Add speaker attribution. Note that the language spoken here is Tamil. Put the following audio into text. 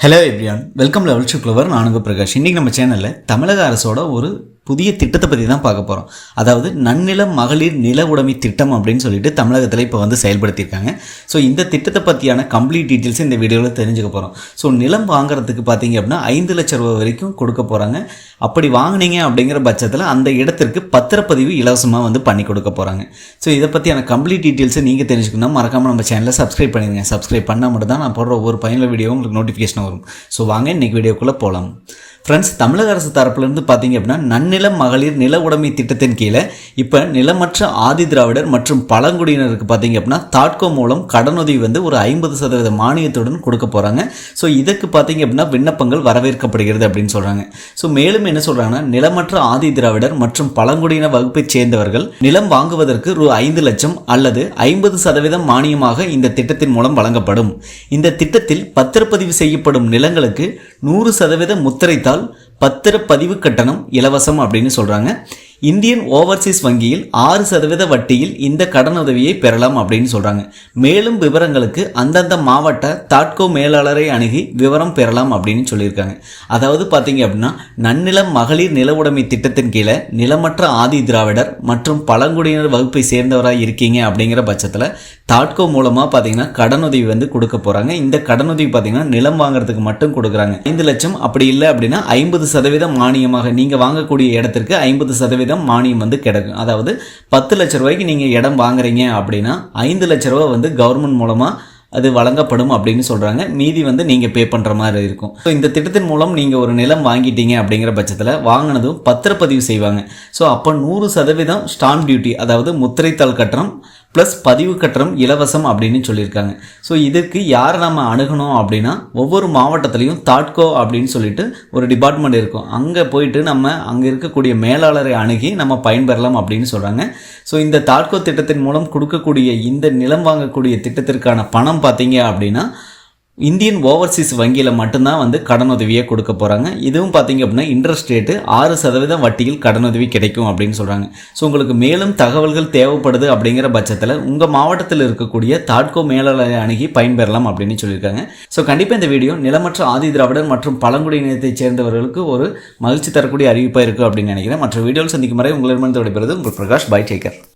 Speaker 1: ஹலோ எவ்ரியான் வெல்கம் லெவல் சுக்லவர் நானுங்க பிரகாஷ். இன்றைக்கி நம்ம சேனலில் தமிழக அரசோட ஒரு புதிய திட்டத்தை பற்றி தான் பார்க்க போகிறோம் அதாவது நன்னில மகளிர் நில உடைமை திட்டம் அப்படின்னு சொல்லிட்டு தமிழகத்தில் இப்போ வந்து செயல்படுத்தியிருக்காங்க. ஸோ இந்த திட்டத்தை பற்றியான கம்ப்ளீட் டீட்டெயில்ஸ் இந்த வீடியோவில் தெரிஞ்சுக்க போகிறோம் ஸோ நிலம் வாங்குறதுக்கு பார்த்தீங்க அப்படின்னா ஐந்து லட்சம் ரூபா வரைக்கும் கொடுக்க போகிறாங்க அப்படி வாங்குனீங்க அப்படிங்கிற பட்சத்தில் அந்த இடத்திற்கு பத்திரப்பதிவு இலவசமாக வந்து பண்ணி கொடுக்க போகிறாங்க ஸோ இதை பற்றியான கம்ப்ளீட் டீட்டெயில்ஸை நீங்கள் தெரிஞ்சுக்கணும். மறக்காமல் நம்ம சேனலை சப்ஸ்கிரைப் பண்ணிடுங்க. சப்ஸ்கிரைப் பண்ணால் மட்டும் தான் நான் போடுற ஒவ்வொரு பயனுள்ள வீடியோ உங்களுக்கு நோட்டிஃபிகேஷன் வரும். ஸோ வாங்க இன்றைக்கி வீடியோக்குள்ளே போகலாம் ஃப்ரெண்ட்ஸ் தமிழக அரசு தரப்புலேருந்து பார்த்தீங்க அப்படின்னா நன்னிலம் மகளிர் நில உடைமை திட்டத்தின் கீழே இப்போ நிலமற்ற ஆதி திராவிடர் மற்றும் பழங்குடியினருக்கு பார்த்தீங்க அப்படின்னா தாட்கோ மூலம் கடனுதவி வந்து ஒரு ஐம்பது சதவீத மானியத்துடன் கொடுக்க போகிறாங்க ஸோ இதற்கு பார்த்தீங்க அப்படின்னா விண்ணப்பங்கள் வரவேற்கப்படுகிறது அப்படின்னு சொல்கிறாங்க ஸோ மேலும் என்ன சொல்கிறாங்கன்னா நிலமற்ற ஆதி திராவிடர் மற்றும் பழங்குடியின வகுப்பைச் சேர்ந்தவர்கள் நிலம் வாங்குவதற்கு ரூ ஐந்து லட்சம் அல்லது ஐம்பது சதவீதம் மானியமாக இந்த திட்டத்தின் மூலம் வழங்கப்படும். இந்த திட்டத்தில் பத்திரப்பதிவு செய்யப்படும் நிலங்களுக்கு நூறு சதவீத முத்திரைத்தாள் பத்திரப்பதிவு கட்டணம் இலவசம் அப்படின்னு சொல்கிறாங்க இந்தியன் ஓவர்சீஸ் வங்கியில் ஆறு சதவீத வட்டியில் இந்த கடனுதவியை பெறலாம் அப்படின்னு சொல்கிறாங்க மேலும் விவரங்களுக்கு அந்தந்த மாவட்ட தாட்கோ மேலாளரை அணுகி விவரம் பெறலாம் அப்படின்னு சொல்லியிருக்காங்க. அதாவது பார்த்தீங்க அப்படின்னா நன்னிலம் மகளிர் நில உடைமை திட்டத்தின் கீழே நிலமற்ற ஆதி திராவிடர் மற்றும் பழங்குடியினர் வகுப்பை சேர்ந்தவராக இருக்கீங்க அப்படிங்கிற பட்சத்தில் தாட்கோ மூலமாக பார்த்தீங்கன்னா கடனுதவி வந்து கொடுக்க போகிறாங்க இந்த கடனுதவி பார்த்தீங்கன்னா நிலம் வாங்குறதுக்கு மட்டும் கொடுக்குறாங்க. ஐந்து லட்சம் அப்படி இல்லை அப்படின்னா ஐம்பது சதவீதம் மானியமாக நீங்கள் வாங்கக்கூடிய இடத்திற்கு ஐம்பது சதவீதம் மானியம் வந்து கிடைக்கும். அதாவது பத்து லட்ச ரூபாய்க்கு நீங்கள் இடம் வாங்குறீங்க அப்படின்னா ஐந்து லட்ச ரூபா வந்து கவர்மெண்ட் மூலமாக அது வழங்கப்படும் அப்படின்னு சொல்கிறாங்க மீதி வந்து நீங்கள் பே பண்ணுற மாதிரி இருக்கும். ஸோ இந்த திட்டத்தின் மூலம் நீங்கள் ஒரு நிலம் வாங்கிட்டீங்க அப்படிங்கிற பட்சத்தில் வாங்கினதும் பத்திரப்பதிவு செய்வாங்க. ஸோ அப்போ நூறு சதவீதம் ஸ்டாம்ப் டியூட்டி அதாவது முத்திரைத்தாள் கட்டணம் ப்ளஸ் பதிவு கட்டணம் இலவசம் அப்படின்னு சொல்லியிருக்காங்க. ஸோ இதுக்கு யாரை நம்ம அணுகணும் அப்படின்னா ஒவ்வொரு மாவட்டத்துலேயும் தாட்கோ அப்படின்னு சொல்லிட்டு ஒரு டிபார்ட்மெண்ட் இருக்கும். அங்கே போயிட்டு நம்ம அங்கே இருக்கக்கூடிய மேலாளரை அணுகி நம்ம பயன்பெறலாம் அப்படின்னு சொல்கிறாங்க ஸோ இந்த தாட்கோ திட்டத்தின் மூலம் கொடுக்கக்கூடிய இந்த நிலம் வாங்கக்கூடிய திட்டத்திற்கான பணம் பார்த்தீங்க அப்படின்னா இந்தியன் ஓவர்சீஸ் வங்கியில் மட்டும்தான் வந்து கடனுதவியை கொடுக்க போகிறாங்க இதுவும் பார்த்தீங்க அப்படின்னா இன்ட்ரெஸ்ட் ரேட்டு ஆறு சதவீதம் வட்டியில் கடனுதவி கிடைக்கும் அப்படின்னு சொல்கிறாங்க ஸோ உங்களுக்கு மேலும் தகவல்கள் தேவைப்படுது அப்படிங்கிற பட்சத்தில் உங்கள் மாவட்டத்தில் இருக்கக்கூடிய தாட்கோ மேலாளரை அணுகி பயன்பெறலாம் அப்படின்னு சொல்லியிருக்காங்க. ஸோ கண்டிப்பாக இந்த வீடியோ நிலமற்ற ஆதி திராவிடர் மற்றும் பழங்குடியினத்தைச் சேர்ந்தவர்களுக்கு ஒரு மகிழ்ச்சி தரக்கூடிய அறிவிப்பாக இருக்குது அப்படின்னு நினைக்கிறேன். மற்ற வீடியோவில் சந்திக்கும் வரை உங்களிடமிருந்து விடைபெறுவது உங்கள் பிரகாஷ் பை டேக்கர்